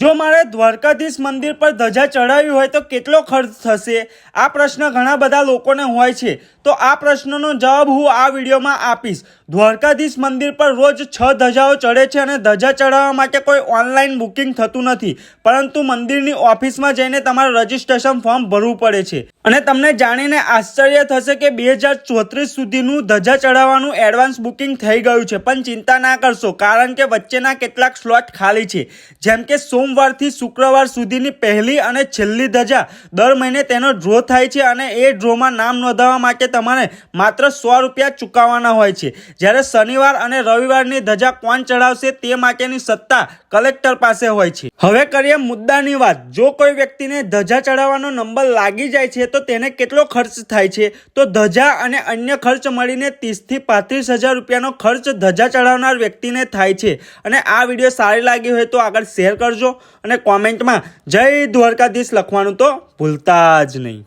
જો મારે દ્વારકાધીશ મંદિર પર ધજા ચડાવી હોય તો કેટલો ખર્ચ થશે? આ પ્રશ્ન ઘણા બધા લોકોને હોય છે. તો આ પ્રશ્નનો જવાબ હું આ વિડીયોમાં આપીશ. દ્વારકાધીશ મંદિર પર રોજ છ ધજાઓ ચડે છે અને ધજા ચડાવવા માટે કોઈ ઓનલાઈન બુકિંગ થતું નથી. પરંતુ મંદિરની ઓફિસમાં જઈને તમારે રજિસ્ટ્રેશન ફોર્મ ભરવું પડે છે. અને તમને જાણીને આશ્ચર્ય થશે કે બે હજાર ચોત્રીસ સુધીનું ધજા ચડાવવાનું એડવાન્સ બુકિંગ થઈ ગયું છે. પણ ચિંતા ના કરશો, કારણ કે વચ્ચેના કેટલાક સ્લોટ ખાલી છે. જેમ કે સોમવારથી શુક્રવાર સુધીની પહેલી અને છેલ્લી ધજા દર મહિને તેનો ડ્રો થાય છે અને એ ડ્રોમાં નામ નોંધાવવા માટે તમારે માત્ર સો રૂપિયા ચૂકવવાના હોય છે. જ્યારે શનિવાર અને રવિવારની ધજા કોણ ચડાવશે તે માટેની સત્તા કલેક્ટર પાસે હોય છે. હવે કરીએ મુદ્દાની વાત. જો કોઈ વ્યક્તિને ધજા ચડાવવાનો નંબર લાગી જાય છે, તો તેને કેટલો ખર્ચ થાય છે? તો ધજા અને અન્ય ખર્ચ મળીને ત્રીસથી પાંત્રીસ હજાર રૂપિયાનો ખર્ચ ધજા ચડાવનાર વ્યક્તિને થાય છે. અને આ વીડિયો સારી લાગી હોય તો આગળ શેર કરજો. અને કોમેન્ટમાં જય દ્વારકાધીશ લખવાનું તો ભૂલતા જ નહીં.